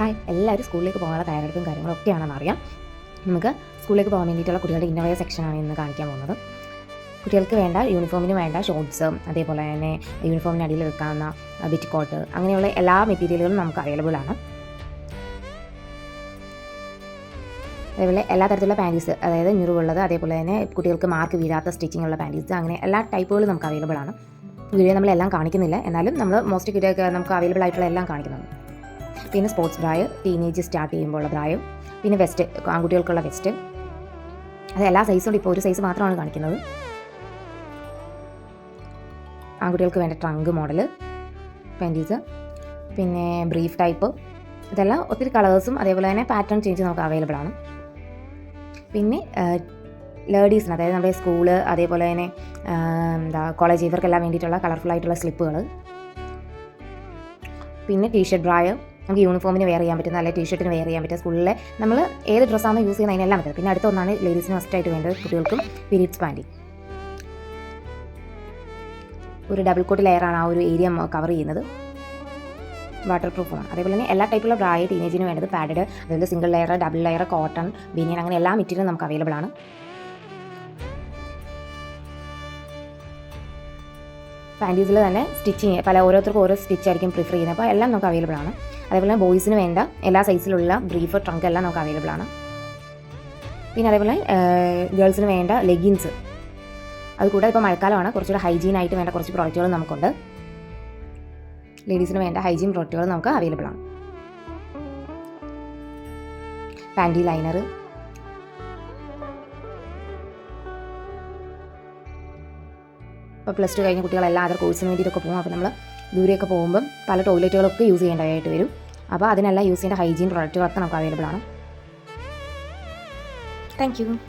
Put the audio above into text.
Hi എല്ലാവരും സ്കൂളിലേക്ക് പോകാനുള്ള തയ്യാറെടുപ്പും കാര്യങ്ങളൊക്കെയാണെന്ന് അറിയാം. നമുക്ക് സ്കൂളിലേക്ക് പോകാൻ വേണ്ടിയിട്ടുള്ള കുട്ടികളുടെ ഇന്നോവയ സെക്ഷനാണ് ഇന്ന് കാണിക്കാൻ പോകുന്നത്. കുട്ടികൾക്ക് വേണ്ട യൂണിഫോമിന് വേണ്ട ഷോർട്സ് അതേപോലെ തന്നെ യൂണിഫോമിന് അടിയിൽ വെക്കാവുന്ന ബിറ്റ് കോട്ട് അങ്ങനെയുള്ള എല്ലാ മെറ്റീരിയലുകളും നമുക്ക് അവൈലബിൾ ആണ്. അതേപോലെ എല്ലാ തരത്തിലുള്ള പാന്റീസ് അതായത് ഞുറിവുള്ളത് അതേപോലെ തന്നെ കുട്ടികൾക്ക് മാർക്ക് വീഴാത്ത സ്റ്റിച്ചിങ് ഉള്ള പാന്റീസ് അങ്ങനെ എല്ലാ ടൈപ്പുകളും നമുക്ക് അവൈലബിൾ ആണ്. വീഡിയോ നമ്മളെല്ലാം കാണിക്കുന്നില്ല. എന്നാലും നമ്മൾ മോസ്റ്റ് കുട്ടികൾക്ക് നമുക്ക് അവൈലബിൾ ആയിട്ടുള്ള എല്ലാം കാണിക്കുന്നുണ്ട്. പിന്നെ സ്പോർട്സ് ബ്രായ് ടീനേജ് സ്റ്റാർട്ട് ചെയ്യുമ്പോൾ ഉള്ള ബ്രായും പിന്നെ വെസ്റ്റ് ആൺകുട്ടികൾക്കുള്ള വെസ്റ്റ് അത് എല്ലാ സൈസും ഇപ്പോൾ ഒരു സൈസ് മാത്രമാണ് കാണിക്കുന്നത്. ആൺകുട്ടികൾക്ക് വേണ്ട ട്രങ്ക് മോഡൽ പാന്റീസ് പിന്നെ ബ്രീഫ് ടൈപ്പ് ഇതെല്ലാം ഒത്തിരി കളേഴ്സും അതേപോലെ തന്നെ പാറ്റേൺ ചേഞ്ച് നമുക്ക് അവൈലബിൾ ആണ്. പിന്നെ ലേഡീസിന് അതായത് നമ്മുടെ സ്കൂൾ അതേപോലെ തന്നെ എന്താ കോളേജ് ഇവർക്കെല്ലാം വേണ്ടിയിട്ടുള്ള കളർഫുൾ ആയിട്ടുള്ള സ്ലിപ്പുകൾ പിന്നെ ടീഷർട്ട് ബ്രായർ നമുക്ക് യൂണിഫോമിന് വെയർ ചെയ്യാൻ പറ്റുന്ന നല്ല ടീഷർട്ടിന് വെയർ ചെയ്യാൻ പറ്റും സ്കൂളിലെ നമ്മൾ ഏത് ഡ്രസ്സാണോ യൂസ് ചെയ്യുന്നത് അതിനെല്ലാം പറ്റും. പിന്നെ അടുത്തൊന്നാണ് ലേഡീസിന് മസ്റ്റായിട്ട് വേണ്ടത് കുട്ടികൾക്കും പീരീഡ്സ് പാന്റി ഒരു ഡബിൾ കോട്ട് ലെയറാണ് ആ ഒരു ഏരിയ കവർ ചെയ്യുന്നത്. വാട്ടർ പ്രൂഫാണ് അതേപോലെ തന്നെ എല്ലാ ടൈപ്പുള്ള ബ്രായ ടീനേജിന് വേണ്ടത് പാഡഡ് അതുപോലെ single layer double layer cotton Binyon അങ്ങനെ എല്ലാ മെറ്റീരിയലും നമുക്ക് അവൈലബിൾ ആണ്. പാന്റീസിൽ തന്നെ സ്റ്റിച്ചിങ് പല ഓരോരുത്തർക്കും ഓരോ സ്റ്റിച്ച് ആയിരിക്കും പ്രിഫർ ചെയ്യുന്നത്. അപ്പോൾ എല്ലാം നമുക്ക് അവൈലബിൾ ആണ്. അതേപോലെ ബോയ്സിന് വേണ്ട എല്ലാ സൈസിലുള്ള ബ്രീഫ് ട്രങ്ക് എല്ലാം നമുക്ക് അവൈലബിൾ ആണ്. പിന്നെ അതേപോലെ ഗേൾസിന് വേണ്ട ലെഗിൻസ് അത് കൂടാതെ ഇപ്പോൾ മഴക്കാലമാണ് കുറച്ചുകൂടെ ഹൈജീൻ ആയിട്ട് വേണ്ട കുറച്ച് പ്രോഡക്റ്റുകൾ നമുക്കുണ്ട്. ലേഡീസിന് വേണ്ട ഹൈജീൻ പ്രോഡക്റ്റുകൾ നമുക്ക് അവൈലബിൾ ആണ്. പാന്റി ലൈനർ ഇപ്പോൾ പ്ലസ് ടു കഴിഞ്ഞ കുട്ടികളെല്ലാം അതർ കോഴ്സിന് വേണ്ടിയിട്ടൊക്കെ പോകും. അപ്പോൾ നമ്മൾ ദൂരെയൊക്കെ പോകുമ്പം പല ടോയ്ലറ്റുകളൊക്കെ യൂസ് ചെയ്യേണ്ടതായിട്ട് വരും. അപ്പോൾ അതിനെല്ലാം യൂസ് ചെയ്യേണ്ട ഹൈജീൻ പ്രോഡക്റ്റുകളൊക്കെ നമുക്ക് അവൈലബിൾ ആണ്. താങ്ക്